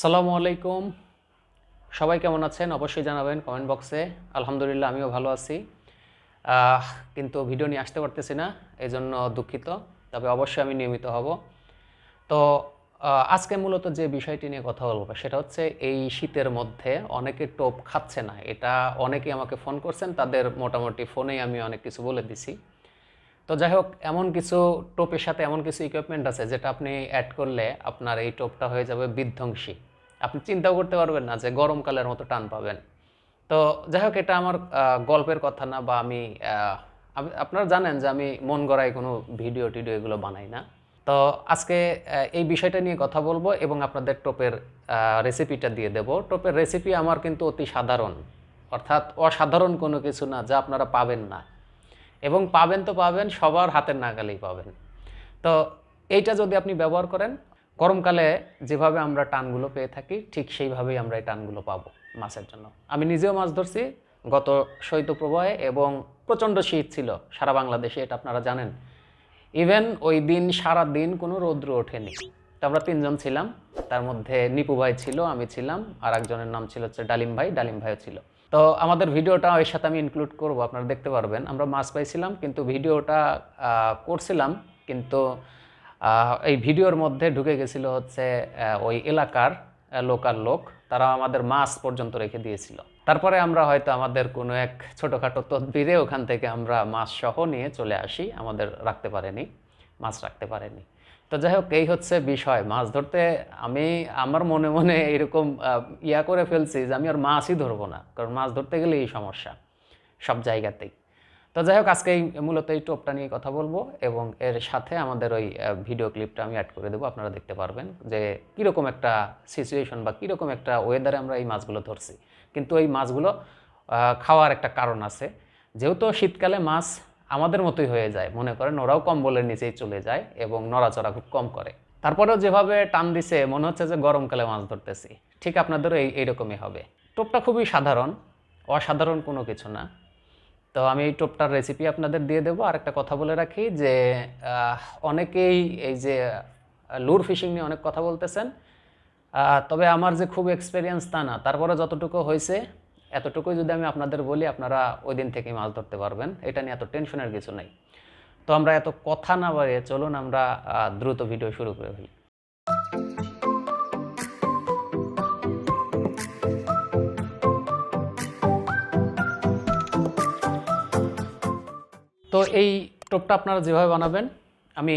সালামু আলাইকুম। সবাই কেমন আছেন? অবশ্যই জানাবেন কমেন্ট বক্সে। আলহামদুলিল্লাহ, আমিও ভালো আছি। কিন্তু ভিডিও নিয়ে আসতে পারতেছি না এই জন্য দুঃখিত, তবে অবশ্যই আমি নিয়মিত হব। তো আজকে মূলত যে বিষয়টি নিয়ে কথা বলব, সেটা হচ্ছে এই শীতের মধ্যে অনেকে টোপ খাচ্ছে না। এটা অনেকেই আমাকে ফোন করছেন, তাদের মোটামুটি ফোনেই আমি অনেক কিছু বলে দিছি। তো যাই হোক, এমন কিছু টোপের সাথে এমন কিছু ইকুইপমেন্ট আছে যেটা আপনি অ্যাড করলে আপনার এই টোপটা হয়ে যাবে বিধ্বংসী। আপনি চিন্তাও করতে পারবেন না যে গরমকালের মতো টান পাবেন। তো যাই হোক, এটা আমার গল্পের কথা না বা আমি আপনারা জানেন যে আমি মন গড়াই কোনো ভিডিও টিডিও এগুলো বানাই না। তো আজকে এই বিষয়টা নিয়ে কথা বলব এবং আপনাদের টোপের রেসিপিটা দিয়ে দেব। টোপের রেসিপি আমার কিন্তু অতি সাধারণ। অর্থাৎ অসাধারণ কোনো কিছু না যা আপনারা পাবেন না। এবং পাবেন তো পাবেন, সবার হাতের নাগালেই পাবেন। তো এইটা যদি আপনি ব্যবহার করেন, গরমকালে যেভাবে আমরা টানগুলো পেয়ে থাকি, ঠিক সেইভাবেই আমরা এই টানগুলো পাবো মাছের জন্য। আমি নিজেও মাছ ধরছি, গত শৈত্যপ্রবাহে এবং প্রচণ্ড শীত ছিল সারা বাংলাদেশে, এটা আপনারা জানেন। ইভেন ওই দিন, সারা দিন কোনো রৌদ্র ওঠেনি। তো আমরা তিনজন ছিলাম, তার মধ্যে নিপু ভাই ছিল, আমি ছিলাম, আর একজনের নাম ছিল হচ্ছে ডালিম ভাই, ডালিম ভাইও ছিল। তো আমাদের ভিডিওটা এর সাথে আমি ইনক্লুড করব, আপনারা দেখতে পারবেন। আমরা মাছ পাইছিলাম, কিন্তু ভিডিওটা করছিলাম, কিন্তু এই ভিডিওর মধ্যে ঢুকে গেছিল হচ্ছে ওই এলাকার লোকাল লোক। তারা আমাদের মাছ পর্যন্ত রেখে দিয়েছিল। তারপরে আমরা হয়তো আমাদের কোনো এক ছোটোখাটো তদবিরে ওখান থেকে আমরা মাছ সহ নিয়ে চলে আসি। আমাদের রাখতে পারেনি, মাছ রাখতে পারেনি। তো যাই হোক, এই হচ্ছে বিষয়। মাছ ধরতে আমি, আমার মনে মনে এরকম ইয়া করে ফেলছি যে আমি আর মাছই ধরবো না, কারণ মাছ ধরতে গেলে এই সমস্যা সব জায়গাতেই। তো যাই হোক, আজকে মূলত এই টোপটা নিয়ে কথা বলব এবং এর সাথে আমাদের ওই ভিডিও ক্লিপটা আমি অ্যাড করে দেবো, আপনারা দেখতে পারবেন যে কীরকম একটা সিচুয়েশন বা কীরকম একটা ওয়েদারে আমরা এই মাছগুলো ধরছি। কিন্তু এই মাছগুলো খাওয়ার একটা কারণ আছে। যেহেতু শীতকালে মাছ আমাদের মতোই হয়ে যায়। মনে করেন ওরাও কম্বলের নিচেই চলে যায় এবং নড়াচড়া খুব কম করে। তারপরেও যেভাবে টান দিছে, মনে হচ্ছে যে গরমকালে মাছ ধরতেছি। ঠিক আপনাদেরও এই, এইরকমই হবে। টোপটা খুবই সাধারণ, অসাধারণ কোনো কিছু না। তো আমি এই টোপটার রেসিপি আপনাদের দিয়ে দেবো। আর একটা কথা বলে রাখি যে অনেকেই এই যে, লুর ফিশিং নিয়ে অনেক কথা বলতেছেন। তবে আমার যে খুব এক্সপিরিয়েন্স তা না। তারপরে যতটুকু হয়েছে এতটুকুই যদি আমি আপনাদের বলি, আপনারা ওই দিন থেকেই মাছ ধরতে পারবেন। এটা নিয়ে এত টেনশনের কিছু নেই। তো আমরা এত কথা না বাড়িয়ে চলুন, আমরা দ্রুত ভিডিও শুরু করে ফেলি। তো এই টোপটা আপনারা যেভাবে বানাবেন আমি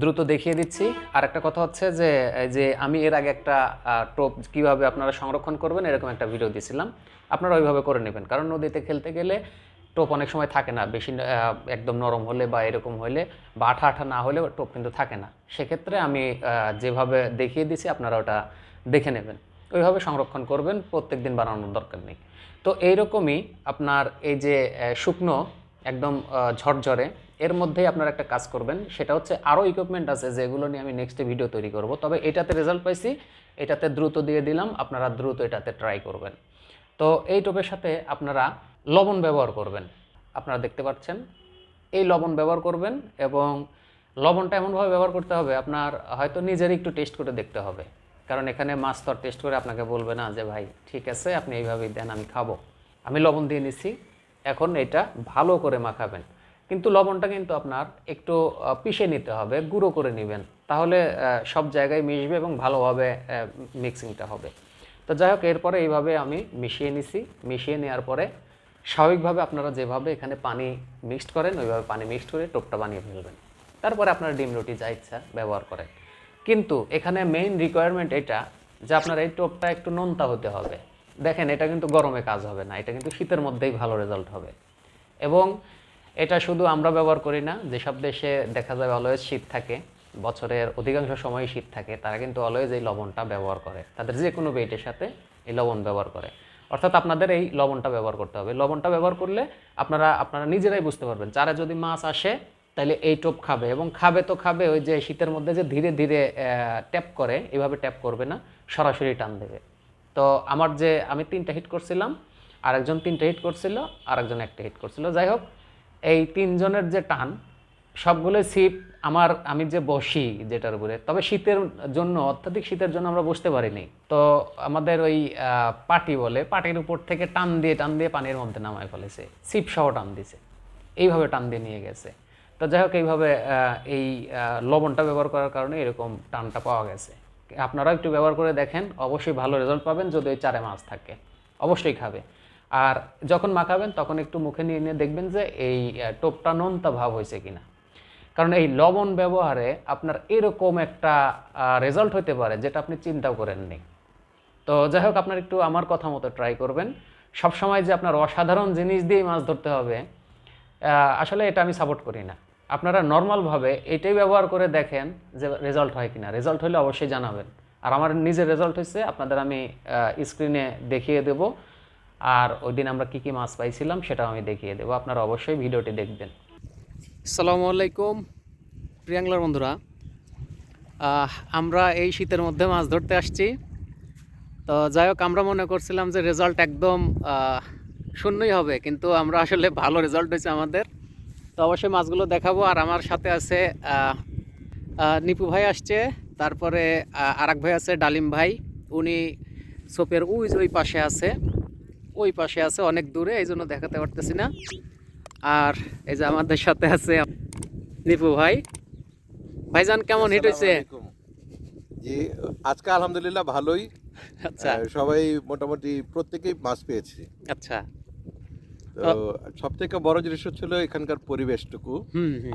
দ্রুত দেখিয়ে দিচ্ছি। আর একটা কথা হচ্ছে যে যে আমি এর আগে একটা টোপ কীভাবে আপনারা সংরক্ষণ করবেন এরকম একটা ভিডিও দিয়েছিলাম। আপনারা ওইভাবে করে নেবেন। কারণ নদীতে খেলতে গেলে টোপ অনেক সময় থাকে না। বেশি একদম নরম হলে বা এরকম হলে বা আঠা আঠা না হলে টোপ কিন্তু থাকে না। সেক্ষেত্রে আমি যেভাবে দেখিয়ে দিছি আপনারা ওটা দেখে নেবেন। ওইভাবে সংরক্ষণ করবেন। প্রত্যেক দিন বানানোর দরকার নেই। তো এইরকমই আপনার এই যে শুকনো, একদম ঝরঝরে এর মধ্যেই আপনারা একটা কাজ করবেন, সেটা হচ্ছে আরও ইকুইপমেন্ট আছে যেগুলো নিয়ে আমি নেক্সট ভিডিও তৈরি করব। তবে এটাতে রেজাল্ট পাইছি, এটাতে দ্রুত দিয়ে দিলাম, আপনারা দ্রুত এটাতে ট্রাই করবেন। তো এই টোপের সাথে আপনারা লবণ ব্যবহার করবেন। আপনারা দেখতে পাচ্ছেন, এই লবণ ব্যবহার করবেন এবং লবণটা এমনভাবে ব্যবহার করতে হবে, আপনার হয়তো নিজের একটু টেস্ট করে দেখতে হবে। কারণ এখানে মাছ তো টেস্ট করে আপনাকে বলবে না যে, ভাই, ঠিক আছে, আপনি এইভাবেই দেন, আমি খাব। আমি লবণ দিয়ে নিছি, এখন এটা ভালো করে মাখাবেন। কিন্তু লবণটা কিন্তু আপনার একটু পিষে নিতে হবে, গুঁড়ো করে নেবেন। তাহলে সব জায়গায় মিশবে এবং ভালোভাবে মিক্সিংটা হবে। তো যাই হোক, এরপরে এইভাবে আমি মিশিয়ে নিছি। মিশিয়ে নেওয়ার পরে স্বাভাবিকভাবে আপনারা যেভাবে এখানে পানি মিক্সড করেন, ওইভাবে পানি মিক্সড করে টোপটা বানিয়ে ফেলবেন। তারপরে আপনারা ডিম রুটি যা ইচ্ছা ব্যবহার করেন। কিন্তু এখানে মেইন রিকোয়ারমেন্ট এটা যে আপনার এই টোপটা একটু নোনতা হতে হবে। দেখেন, এটা কিন্তু গরমে কাজ হবে না, এটা কিন্তু শীতের মধ্যেই ভালো রেজাল্ট হবে। এবং এটা শুধু আমরা ব্যবহার করি না, যেসব দেশে দেখা যায় অলওয়েজ শীত থাকে, বছরের অধিকাংশ সময় শীত থাকে, তারা কিন্তু অলওয়েজ এই লবণটা ব্যবহার করে। তাদের যে কোনো বেইটের সাথে এই লবণ ব্যবহার করে। অর্থাৎ আপনাদের এই লবণটা ব্যবহার করতে হবে। লবণটা ব্যবহার করলে আপনারা আপনারা নিজেরাই বুঝতে পারবেন চারে যদি মাছ আসে, তাহলে এই টোপ খাবে এবং খাবে তো খাবে, ওই যে শীতের মধ্যে যে ধীরে ধীরে ট্যাপ করে, এভাবে ট্যাপ করবে না, সরাসরি টান দেবে। তো আমার যে, আমি তিনটা হিট করছিলাম, আরেকজন তিনটা হিট করছিল, আরেকজন একটা হিট করছিল। যাই হোক এই তিনজনের যে টান সবগুলো ছিপ আমার, আমি যে বসি যেটার উপরে, তবে শীতের জন্য, অত্যাধিক শীতের জন্য আমরা বসতে পারিনি। তো আমাদের ওই পাটি বলে, পাটির উপর থেকে টান দিয়ে টান দিয়ে পানির মধ্যে নামায় ফেলেছে। ছিপ সহ টান দিছে। এইভাবে টান দিয়ে নিয়ে গেছে। তো যাই হোক, এইভাবে এই লবণটা ব্যবহার করার কারণে এরকম টানটা পাওয়া গেছে। আপনারাও একটু ব্যবহার করে দেখেন, অবশ্যই ভালো রেজাল্ট পাবেন যদি ওই চারে মাছ থাকে। অবশ্যই খাবে। আর যখন মাখাবেন, তখন একটু মুখে নিয়ে নিয়ে দেখবেন যে এই টোপটা নোনতা ভাব হয়েছে কিনা। কারণ এই লবণ ব্যবহারে আপনার এরকম একটা রেজাল্ট হতে পারে যেটা আপনি চিন্তাও করেননি। তো যাই হোক, আপনার একটু আমার কথা মতো ট্রাই করবেন। সব সময় যে আপনার অসাধারণ জিনিস দিয়ে মাছ ধরতে হবে আসলে এটা আমি সাপোর্ট করি না। আপনারা নর্মালভাবে এটাই ব্যবহার করে দেখেন যে রেজাল্ট হয় কিনা। রেজাল্ট হলে অবশ্যই জানাবেন। আর আমার নিজের রেজাল্ট হয়েছে আপনাদের আমি স্ক্রিনে দেখিয়ে দেব। আর ওই দিন আমরা কী কী মাছ পাইছিলাম সেটাও আমি দেখিয়ে দেবো। আপনারা অবশ্যই ভিডিওটি দেখবেন। আসসালামু আলাইকুম, প্রিয়াংলার বন্ধুরা। আমরা এই শীতের মধ্যে মাছ ধরতে আসছি। তো যাই হোক, আমরা মনে করছিলাম যে রেজাল্ট একদম শূন্যই হবে, কিন্তু আমরা আসলে ভালো রেজাল্ট হয়েছে আমাদের। তো অবশ্যই মাছগুলো দেখাবো, আর আমার সাথে আছে নিপু ভাই আসছে, তারপরে আর এক ভাই আছে ডালিম ভাই। উনি সোপের উইজ ওই পাশে আছে। ওই পাশে আছে অনেক দূরে এই জন্য দেখাতে পারতেছি না। আর এই যে আমাদের সাথে আছে নিপু ভাই। ভাইজান কেমন হিট হয়েছে জি আজকে আলহামদুলিল্লাহ ভালোই। আচ্ছা। সবাই মোটামুটি প্রত্যেকেই মাছ পেয়েছি। আচ্ছা। তো সব থেকে বড় জিনিস হচ্ছিল এখানকার পরিবেশটুকু।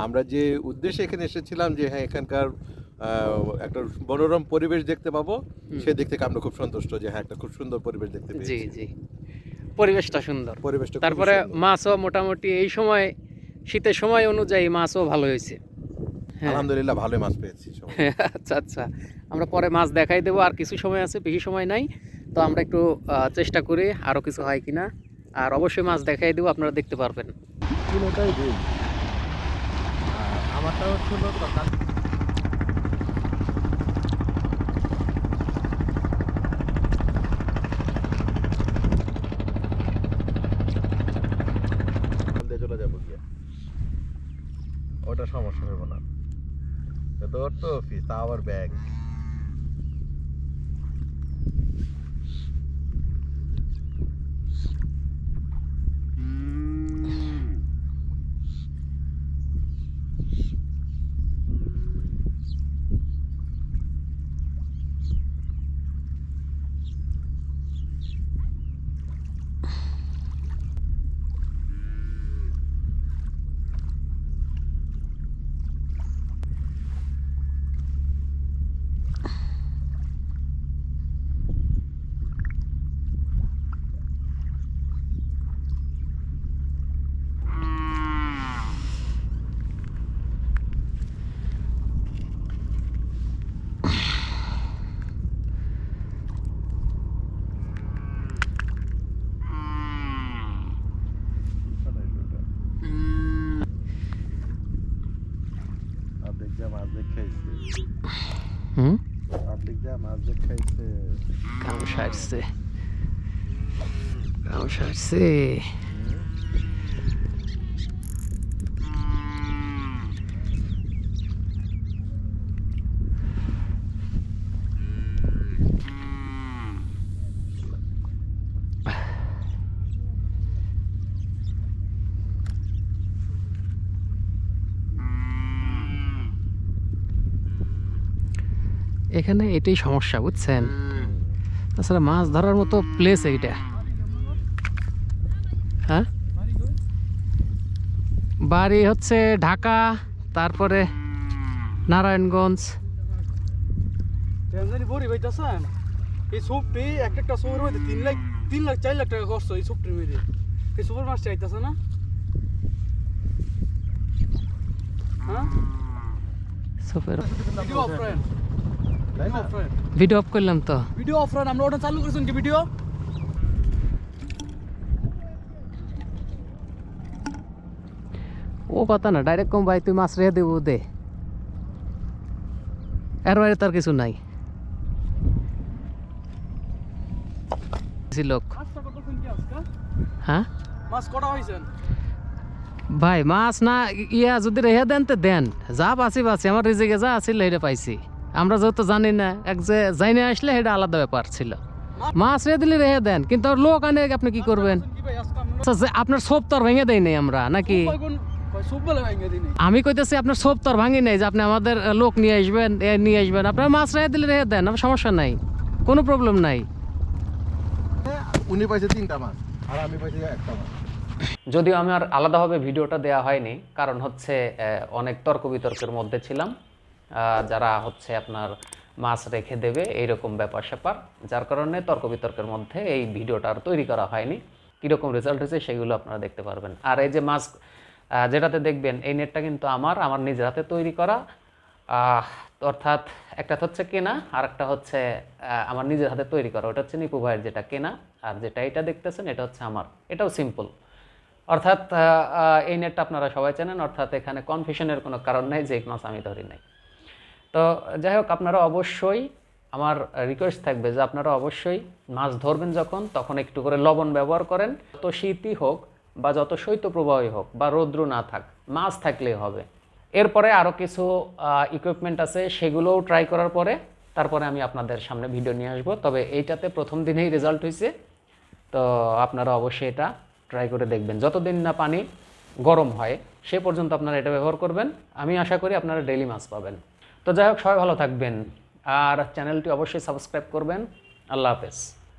আমরা যে উদ্দেশ্যে এখানে এসেছিলাম যে হ্যাঁ এখানকার একটা মনোরম পরিবেশ দেখতে পাবো সেদিক থেকে আমরা খুব সন্তুষ্ট যে হ্যাঁ একটা খুব সুন্দর পরিবেশ দেখতে জি জি। পরিবেশটা সুন্দর। পরিবেশটা তারপরে মাছও মোটামুটি এই সময় শীতের সময় অনুযায়ী মাছও ভালো হয়েছে। হ্যাঁ। আলহামদুলিল্লাহ ভালোই মাছ পেয়েছি আচ্ছা আচ্ছা। আমরা পরে মাছ দেখাই দেবো আর কিছু সময় আছে বেশি সময় নাই। তো আমরা একটু আহ, চেষ্টা করি আরও কিছু হয় কিনা। আর অবশ্যই মাছ দেখাই দেবো আপনারা দেখতে পারবেন। তিনটাই দিন। quarterback. হুম? কাম সারছে কাম সারছে এখানে এটাই সমস্যা বুঝছেন? তাছাড়া মাছ ধরার মতো প্লেস এইটা। হ্যাঁ? বাড়ি হচ্ছে ঢাকা তারপরে নারায়ণগঞ্জ। এই সুপটি এক একটা সুপের মধ্যে তিন লাখ তিন লাখ চার লাখ টাকা খরচ এই সুপটির মধ্যে। এই সুপার মাছ চাইতেছে না? হ্যাঁ? সুপার ভিডিও অফ করলাম তো। ভিডিও অফ ফ্রেন্ড আমরা ওটা চালু করেছেন কি ভিডিও ও কথা না ডাইরেক্ট কম ভাই তুই মাছ রেখে দেবো দে। এর বাইরে তার কিছু নাই। লোক। হ্যাঁ? মাছ কটা হয়েছেন ভাই মাছ না ইয়া যদি রেহে দেন তো দেন। যা পাচ্ছি পাচ্ছি আমার রিজিকে যা আছিল হেটা পাইছি। আমরা যেহেতু জানি না এক যে যাইনে আসলে সেটা আলাদা ব্যাপার ছিল। মাছ রেহে দিলে রেহে দেন কিন্তু লোক আনে আপনি কি করবেন? আচ্ছা, যে আপনার সোপ তো আর ভেঙে দেয় নাই আমরা নাকি? সব। আমি কইতেছি আপনার সোপ তো আর ভাঙি নাই যে আপনি আমাদের লোক নিয়ে আসবেন এ নিয়ে আসবেন। আপনার মাছ রেহে দিলে রেহে দেন আমার সমস্যা নাই কোনো প্রবলেম নাই। উনি পাইছে তিনটা মাছ আর আমি পাইছি একটা মাছ যদিও আমার আলাদাভাবে ভিডিওটা দেওয়া হয়নি কারণ হচ্ছে আহ, অনেক তর্ক বিতর্কের মধ্যে ছিলাম। যারা হচ্ছে আপনার মাছ রেখে দেবে, এইরকম ব্যাপার স্যাপার। যার কারণে তর্ক বিতর্কের মধ্যে এই ভিডিওটা আর তৈরি করা হয়নি। কীরকম রেজাল্ট হয়েছে সেগুলো আপনারা দেখতে পারবেন। আর এই যে মাছ যেটাতে দেখবেন, এই নেটটা কিন্তু আমার আমার নিজের হাতে তৈরি করা। অর্থাৎ একটা হচ্ছে কেনা, আর একটা হচ্ছে আমার নিজের হাতে তৈরি করা। ওটা হচ্ছে নিপু ভাইয়ের যেটা কেনা, আর যেটা এটা দেখতেছেন, এটা হচ্ছে আমার। এটাও সিম্পল অর্থাৎ এই নেটটা আপনারা সবাই চেনেন। অর্থাৎ এখানে কনফিউশনের কোনো কারণ নাই, যে মাছ আমি ধরি নাই। তো যাই হোক আপনারা অবশ্যই আমার রিকোয়েস্ট থাকবে যে আপনারা অবশ্যই মাছ ধরবেন যখন, তখন একটু করে লবণ ব্যবহার করেন। তো শীতই হোক বা যত শৈত্যপ্রবাহই হোক বা রৌদ্র না থাক, মাছ থাকলেই হবে। এরপরে আরও কিছু ইকুইপমেন্ট আছে, সেগুলোও ট্রাই করার পরে তারপরে আমি আপনাদের সামনে ভিডিও নিয়ে আসব। তবে এইটাতে প্রথম দিনেই রেজাল্ট হয়েছে তো আপনারা অবশ্যই এটা ট্রাই করে দেখবেন। যতদিন না পানি গরম হয়, সে পর্যন্ত আপনারা এটা ব্যবহার করবেন। আমি আশা করি আপনারা ডেলি মাছ পাবেন। তো যাই হোক সবাই ভালো থাকবেন। আর চ্যানেলটি অবশ্যই সাবস্ক্রাইব করবেন। আল্লাহ হাফেজ।